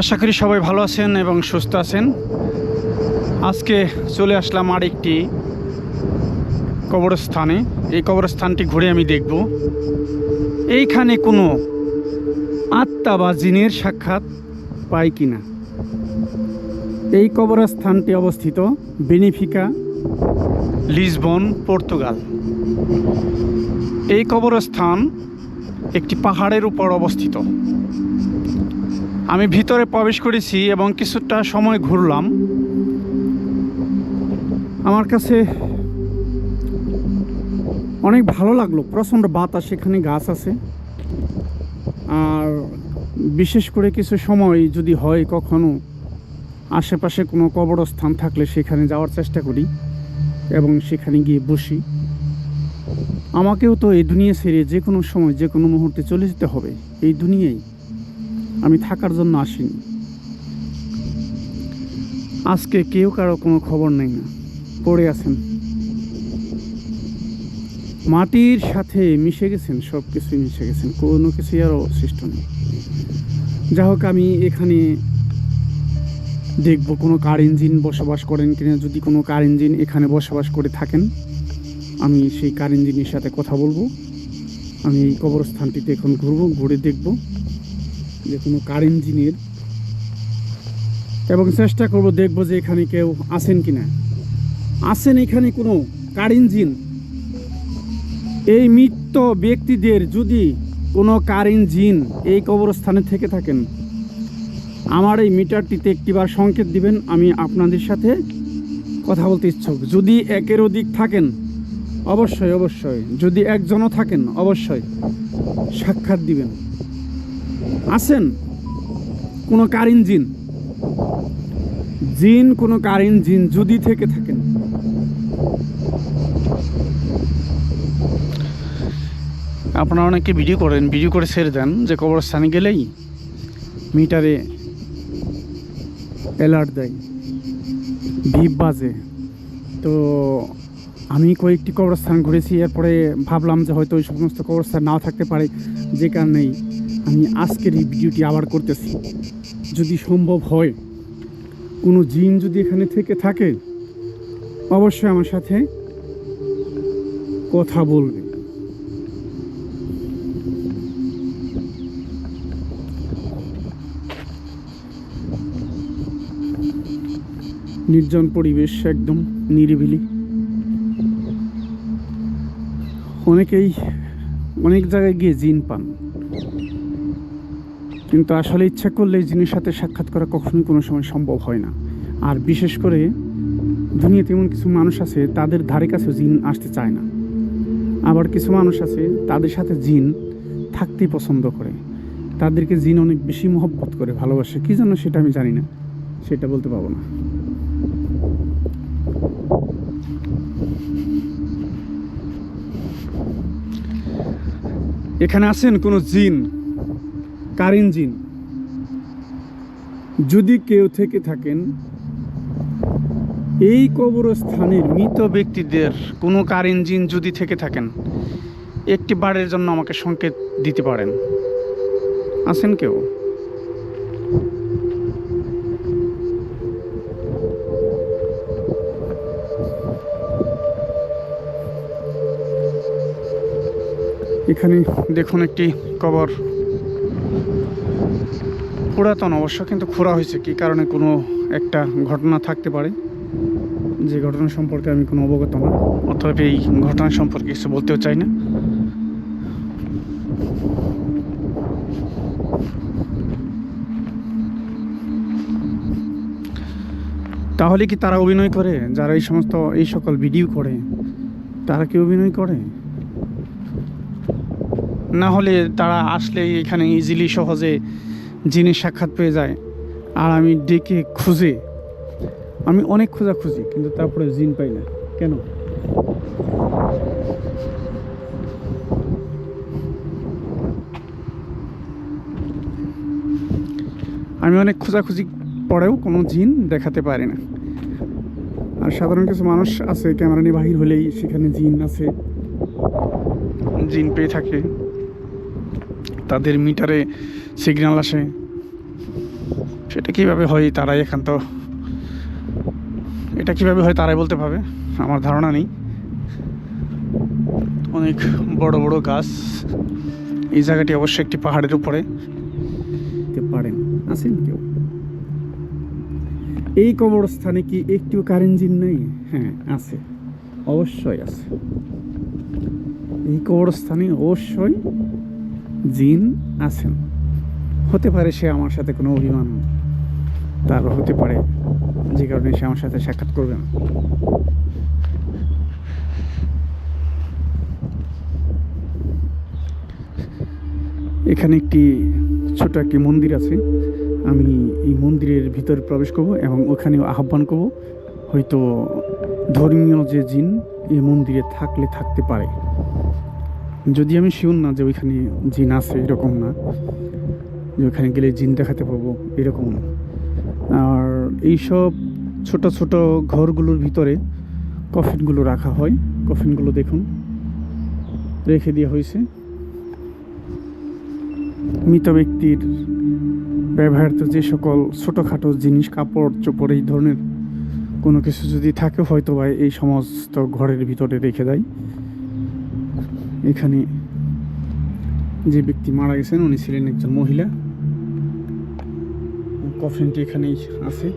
আশা করি সবাই ভালো আছেন এবং সুস্থ আছেন। আজকে চলে আসলাম আর একটি কবরস্থানে। এই কবরস্থানটি ঘুরে আমি দেখব। এইখানে কোনো আত্মা বা জিনের সাক্ষাৎ পাই কি না এই কবরস্থানটি অবস্থিত বেনিফিকা, লিসবন, পর্তুগাল। এই কবরস্থান একটি পাহাড়ের উপর অবস্থিত। আমি ভিতরে প্রবেশ করেছি এবং কিছুটা সময় ঘুরলাম। আমার কাছে অনেক ভালো লাগল। প্রচণ্ড বাতাস, এখানে গাছ আছে। আর বিশেষ করে কিছু সময় যদি হয় কখনো আশেপাশে কোনো কবরস্থান থাকলে সেখানে যাওয়ার চেষ্টা করি এবং সেখানে গিয়ে বসি। আমাকেও তো এই দুনিয়া ছেড়ে যে কোনো সময়, যে কোনো মুহূর্তে চলে যেতে হবে। এই দুনিয়ায় আমি থাকার জন্য আসিনি। আজকে কেউ কারও কোনো খবর নেই না। পড়ে আছেন। মাটির সাথে মিশে গেছেন সব কিছুই মিশে গেছেন, কোনো কিছুই আর অবশিষ্ট নেই। যা হোক, আমি এখানে দেখব কোনো কার ইঞ্জিন বসবাস করেন কিনা। যদি কোনো কার ইঞ্জিন এখানে বসবাস করে থাকেন, আমি সেই কার ইঞ্জিনের সাথে কথা বলব। আমি এই কবরস্থানটিতে এখন ঘুরবো, ঘুরে দেখব। যে কোনো কার ইঞ্জিনের। এবং চেষ্টা করব দেখব যে এখানে কেউ আছেন কি না আছেন এখানে কোনো কার ইঞ্জিন? এই মৃত্য ব্যক্তিদের যদি কোনো কার ইঞ্জিন এই কবরস্থানে থেকে থাকেন, আমার এই মিটারটিতে একটিবার সংকেত দিবেন, আমি আপনাদের সাথে কথা বলতে ইচ্ছুক। যদি একের অধিক থাকেন, অবশ্যই অবশ্যই। যদি একজনও থাকেন, অবশ্যই সাক্ষাৎ দিবেন। আছেন? কোনো কারিন জিন? জিন, কোনো কারিন জিন যদি থেকে থাকেন। আপনারা অনেকে ভিডিও করেন, ভিডিও করে ছেড়ে দেন যে কবরস্থানে গেলেই মিটারে অ্যালার্ট দেয়। ভিপ বাজে। তো আমি কয়েকটি কবরস্থান ঘুরেছি, এরপরে ভাবলাম যে হয়তো ওই সমস্ত কবরস্থান নাও থাকতে পারে, যে কারণেই। আমি আজকের এই ভিডিওটি আবার করতেছি। যদি সম্ভব হয়, কোনো জিন যদি এখানে থেকে থাকে, অবশ্যই আমার সাথে কথা বলবে। নির্জন পরিবেশ একদম নিরিবিলি। অনেকেই অনেক জায়গায় গিয়ে জিন পান। কিন্তু আসলে ইচ্ছা করলে এই জিনের সাথে সাক্ষাৎ করা কখনোই কোনো সময় সম্ভব হয় না। আর বিশেষ করে দুনিয়াতে এমন কিছু মানুষ আছে, তাদের ধারে কাছে জিন আসতে চায় না। আবার কিছু মানুষ আছে, তাদের সাথে জিন থাকতেই পছন্দ করে। তাদেরকে জিন অনেক বেশি মহব্বত করে, ভালোবাসে। কী জন্য সেটা আমি জানি না। সেটা বলতে পারব না। এখানে আছেন কোনো জিন? কারিন জিন। যদি কেউ থেকে থাকেন, এই কবরস্থানের মৃত ব্যক্তিদের কোনো কারিন জিন যদি থেকে থাকেন, একটি বারের জন্য আমাকে সংকেত দিতে পারেন। আছেন কেউ? এখানে দেখুন একটি কবর। পুরাতন, অবশ্য কিন্তু খোঁড়া হয়েছে। কি কারণে কোনো একটা ঘটনা থাকতে পারে? যে ঘটনা সম্পর্কে আমি কোনো অবগত না অতএব এই ঘটনা সম্পর্কে কিছু বলতেও চাই না। তাহলে কি তারা অভিনয় করে? যারা এই সমস্ত, এই সকল ভিডিও করে, তারা কি অভিনয় করে? না হলে তারা আসলে এখানে ইজিলি সহজে জিনিস সাক্ষাৎ পেয়ে যায় আর আমি ডেকে খুঁজে। আমি অনেক খোঁজা খুঁজি কিন্তু তারপরে জিন পাই না। কেন? আমি অনেক খোঁজাখুঁজি পরেও কোনো জিন দেখাতে পারি না। আর সাধারণ কিছু মানুষ আছে, ক্যামেরা নিয়ে বাহির হলেই সেখানে জিন আছে। জিন পেয়ে থাকে। তাদের মিটারে সিগন্যাল আসে। সেটা কীভাবে হয় তারাই এখান তো এটা কীভাবে হয় তারাই বলতে পারবে? আমার ধারণা নেই। অনেক বড় বড় গাছ। এই জায়গাটি অবশ্যই একটি পাহাড়ের উপরে। পারেন? আছেন কেউ? এই কবরস্থানে কি একটু কারেন্ট জিন নেই? হ্যাঁ আছে। অবশ্যই আছে। এই কবরস্থানে অবশ্যই জিন আছেন। হতে পারে সে আমার সাথে কোনো অভিমান তার হতে পারে, যে কারণে সে আমার সাথে সাক্ষাৎ করবে না। এখানে একটি ছোট একটি মন্দির আছে। আমি এই মন্দিরের ভিতরে প্রবেশ করব এবং ওখানে আহ্বান করব, হয়তো ধর্মীয় যে জিন এই মন্দিরে থাকলে থাকতে পারে। যদি আমি শিওর না যে ওইখানে জিন আছে এরকম না যে ওখানে গেলে জিন দেখাতে পাবো, এরকম আর এইসব ছোট ছোট ঘরগুলোর ভিতরে কফিনগুলো রাখা হয়। কফিনগুলো দেখুন, রেখে দেওয়া হয়েছে। মৃত ব্যক্তির ব্যবহৃত যে সকল ছোটোখাটো জিনিস, কাপড় চোপড়, এই ধরনের কোনো কিছু যদি থাকে, হয়তো বা এই সমস্ত ঘরের ভিতরে রেখে দেয়। এখানে যে ব্যক্তি মারা গেছেন, উনি ছিলেন একজন মহিলা। কফিনটি এখানেই আছে।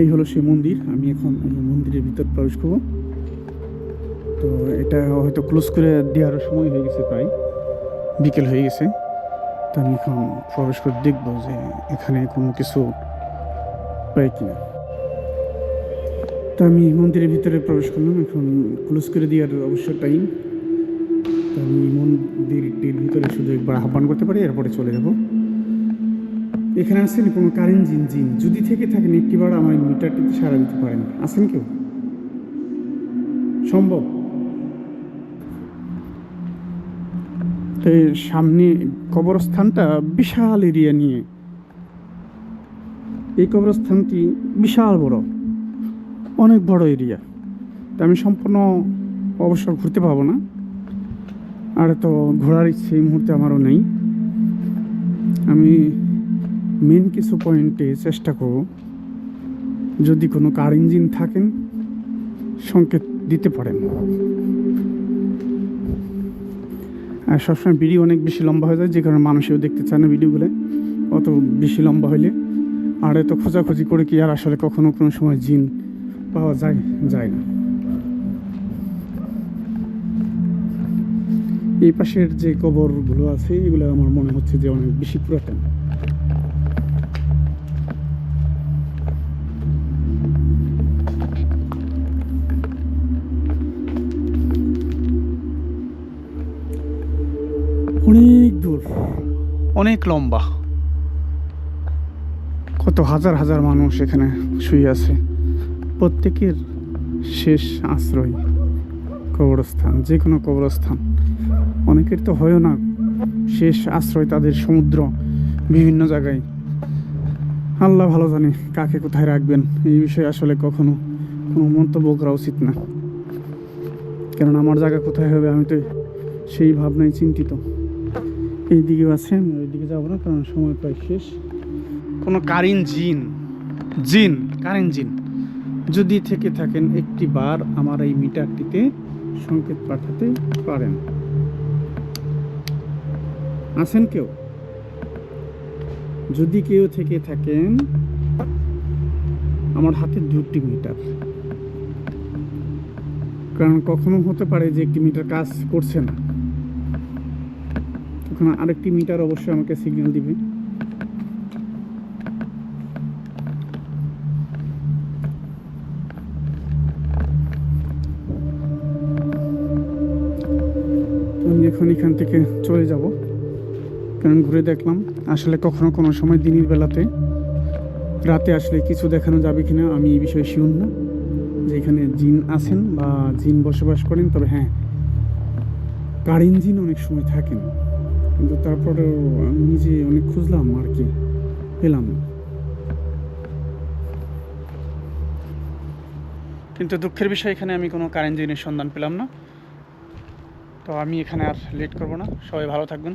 এই হলো সেই মন্দির। আমি এখন মন্দিরের ভিতর প্রবেশ করব। তো এটা হয়তো ক্লোজ করে দেওয়ার সময় হয়ে গেছে প্রায়। বিকেল হয়ে গেছে। তো আমি এখন প্রবেশ করে দেখব যে এখানে কোনো কিছু পাই কিনা। তো আমি মন্দিরের ভিতরে প্রবেশ করলাম। এখন ক্লোজ করে দেওয়ার অবশ্য টাইম আমি মন্দিরটির ভিতরে শুধু একবার আহ্বান করতে পারি, এরপরে চলে যাব। এখানে আছেন কোনো কারেন্ট জিন জিন, যদি থেকে থাকেন একটিবার আমার মিটারটিতে সারা দিতে পারেন। আছেন কেউ? সম্ভব? তো সামনে কবরস্থানটা বিশাল এরিয়া নিয়ে। এই কবরস্থানটি বিশাল বড়, অনেক বড় এরিয়া। তা আমি সম্পূর্ণ অবশ্য ঘুরতে পাবো না। আর তো ঘোরার এই মুহূর্তে আমারও নেই। আমি মেন কিছু পয়েন্টে চেষ্টা করব। যদি কোনো কার ইঞ্জিন থাকেন, সংকেত দিতে পারেন। আর সবসময় ভিডিও অনেক বেশি লম্বা হয়ে যায়, যে কারণে মানুষেও দেখতে চায় না ভিডিওগুলো। অত বেশি লম্বা হইলে আর এত খোঁজাখুঁজি করে কি আর আসলে কখনো কোনো সময় জিন পাওয়া যায় যায় না। এই পাশের যে কবরগুলো আছে এগুলো আমার মনে হচ্ছে যে অনেক বেশি পুরাতন। অনেক দূর। অনেক লম্বা। কত হাজার হাজার মানুষ এখানে শুয়ে আছে। প্রত্যেকের শেষ আশ্রয় কবরস্থান যে কোনো কবরস্থান। অনেকের তো হয়ও না। শেষ আশ্রয় তাদের সমুদ্র, বিভিন্ন জায়গায়। আল্লাহ ভালো জানে কাকে কোথায় রাখবেন। এই বিষয়ে আসলে কখনো কোনো মন্তব্য করা উচিত না। কারণ আমার জায়গা কোথায় হবে আমি তো সেই ভাবনায় চিন্তিত। এই দিকেও আছে, আমি ওই দিকে যাব না, কারণ সময় প্রায় শেষ। কোনো কারিন জিন জিন, কারিন জিন, যদি থেকে থাকেন একটি বার আমার এই মিটারটিতে সংকেত পাঠাতে পারেন। আছেন কেউ? যদি কেউ থেকে থাকেন, আমার হাতে দুটি মিটার। কারণ কখনো হতে পারে যে একটি মিটার কাজ করছে না। তখন আরেকটি মিটার অবশ্যই আমাকে সিগন্যাল দিবে। আমি এখন এখান থেকে চলে যাব। কারণ ঘুরে দেখলাম, আসলে কখনো কোনো সময় দিনের বেলাতে, রাতে আসলে কিছু দেখানো যাবে কিনা আমি এই বিষয়ে শিওর না। যে এখানে জিন আছেন বা জিন বসবাস করেন, তবে হ্যাঁ কারেন জিন অনেক সময় থাকেন। কিন্তু তারপরেও আমি নিজে অনেক খুঁজলাম আর কি, পেলাম না। কিন্তু দুঃখের বিষয়, এখানে আমি কোনো কারেন্ট জিনের সন্ধান পেলাম না। তো আমি এখানে আর লেট করব না। সবাই ভালো থাকবেন।